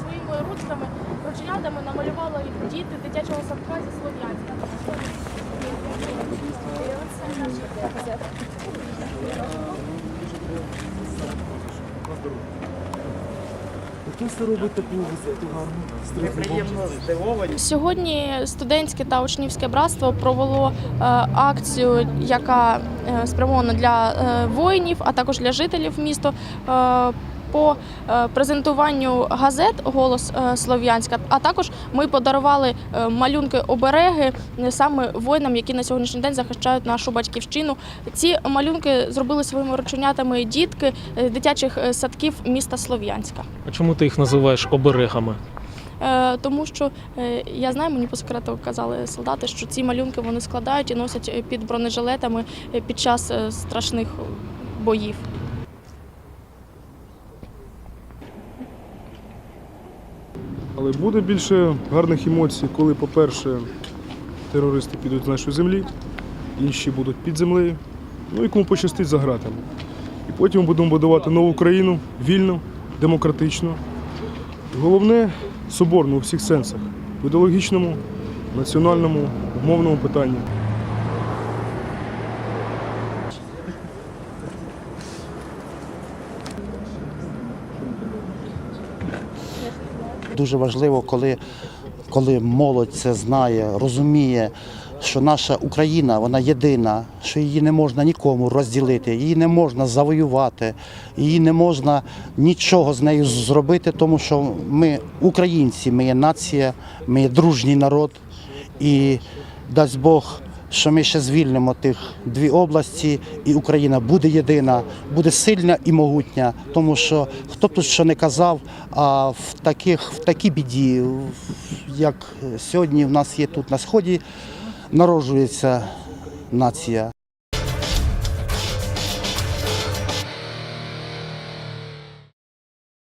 Своїми ручками, рученятами намалювали діти дитячого садка зі Слов'янська. Хто робить таку висоту гарну? Стрітну Сьогодні студентське та учнівське братство провело е, акцію, яка е, спрямована для е, воїнів, а також для жителів міста. По е, презентуванню газет Голос е, Слов'янська, а також ми подарували е, малюнки обереги саме воїнам, які на сьогоднішній день захищають нашу батьківщину. Ці малюнки зробили своїми рученятами дітки дитячих садків міста Слов'янська. А чому ти їх називаєш оберегами? Тому що я знаю, мені по секрету казали солдати, що ці малюнки вони складають і носять під бронежилетами під час страшних боїв. Але буде більше гарних емоцій, коли, по-перше, терористи підуть з нашої землі, інші будуть під землею, ну і кому пощастить за гратами. І потім будемо будувати нову країну вільну, демократичну. Головне соборну у всіх сенсах в ідеологічному, національному, мовному питанні. Дуже важливо, коли, коли молодь це знає, розуміє, що наша Україна вона єдина, що її не можна нікому розділити, її не можна завоювати, її не можна нічого з нею зробити, тому що ми українці, ми є нація, ми є дружній народ. І дасть Бог, що ми ще звільнимо тих дві області, і Україна буде єдина, буде сильна і могутня. Тому що хто б тут що не казав, а в таких в такій біді, як сьогодні в нас є тут на сході, народжується нація.